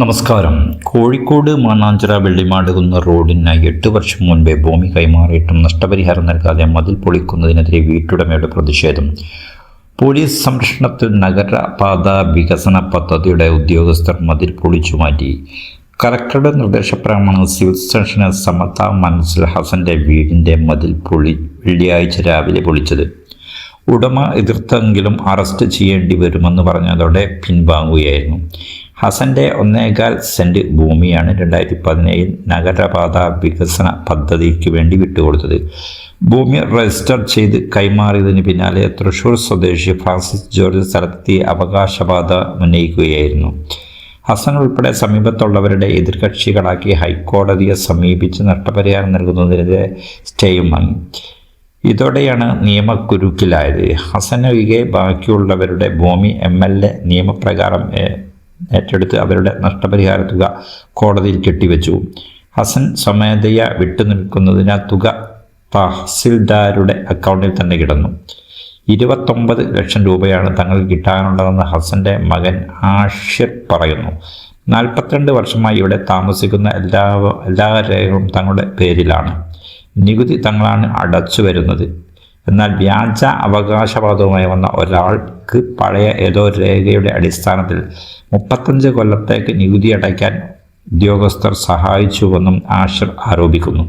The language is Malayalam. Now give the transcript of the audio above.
നമസ്കാരം. കോഴിക്കോട് മാനാഞ്ചിറ വെള്ളിമാടുകുന്ന റോഡിനായി എട്ട് വർഷം മുൻപേ ഭൂമി കൈമാറിയിട്ടും നഷ്ടപരിഹാരം നൽകാതെ മതിൽ പൊളിക്കുന്നതിനെതിരെ വീട്ടുടമയുടെ പ്രതിഷേധം. പോലീസ് സംരക്ഷണത്തിൽ നഗരപാത വികസന പദ്ധതിയുടെ ഉദ്യോഗസ്ഥർ മതിൽ പൊളിച്ചു മാറ്റി. കലക്ടറുടെ നിർദ്ദേശപ്രകാരമാണ് സിവിൽ സ്റ്റേഷന് സമത മനസ്സിൽ ഹസന്റെ വീടിന്റെ മതിൽ പൊളി വെള്ളിയാഴ്ച രാവിലെ പൊളിച്ചത്. ഉടമ എതിർത്തെങ്കിലും അറസ്റ്റ് ചെയ്യേണ്ടി വരുമെന്ന് പറഞ്ഞതോടെ പിൻവാങ്ങുകയായിരുന്നു. ഹസന്റെ ഒന്നേകാൽ സെന്റ് ഭൂമിയാണ് രണ്ടായിരത്തി പതിനേഴിൽ നഗരപാത വികസന പദ്ധതിക്ക് വേണ്ടി വിട്ടുകൊടുത്തത്. ഭൂമി രജിസ്റ്റർ ചെയ്ത് കൈമാറിയതിന് പിന്നാലെ തൃശൂർ സ്വദേശി ഫ്രാൻസിസ് ജോർജ് സ്ഥലത്തെത്തി അവകാശവാദ ഉന്നയിക്കുകയായിരുന്നു. ഹസൻ ഉൾപ്പെടെ സമീപത്തുള്ളവരുടെ എതിർകക്ഷികളാക്കി ഹൈക്കോടതിയെ സമീപിച്ച് നഷ്ടപരിഹാരം നൽകുന്നതിനെതിരെ സ്റ്റേയും വാങ്ങി ഇതോടെയാണ് നിയമക്കുരുക്കിലായത് ഹസൻ ഹസനൊഴികെ ബാക്കിയുള്ളവരുടെ ഭൂമി എം എൽ എ നിയമപ്രകാരം ഏറ്റെടുത്ത് അവരുടെ നഷ്ടപരിഹാര തുക കോടതിയിൽ കെട്ടിവെച്ചു. ഹസൻ സ്വമേധയ വിട്ടുനിൽക്കുന്നതിനാൽ തുക തഹസിൽദാരുടെ അക്കൗണ്ടിൽ തന്നെ കിടന്നു. ഇരുപത്തൊമ്പത് ലക്ഷം രൂപയാണ് തങ്ങൾക്ക് കിട്ടാനുള്ളതെന്ന് ഹസന്റെ മകൻ ആഷിർ പറയുന്നു. നാൽപ്പത്തിരണ്ട് വർഷമായി ഇവിടെ താമസിക്കുന്ന എല്ലാ എല്ലാ രേഖകളും തങ്ങളുടെ പേരിലാണ്. നികുതി തങ്ങളാണ് അടച്ചു വരുന്നത് എന്നാൽ വ്യാജ അവകാശവാദവുമായി വന്ന ഒരാൾക്ക് പഴയ ഏതോ രേഖയുടെ അടിസ്ഥാനത്തിൽ മുപ്പത്തഞ്ച് കൊല്ലത്തേക്ക് നികുതി അടയ്ക്കാൻ ഉദ്യോഗസ്ഥർ സഹായിച്ചുവെന്നും ആഷർ ആരോപിക്കുന്നു.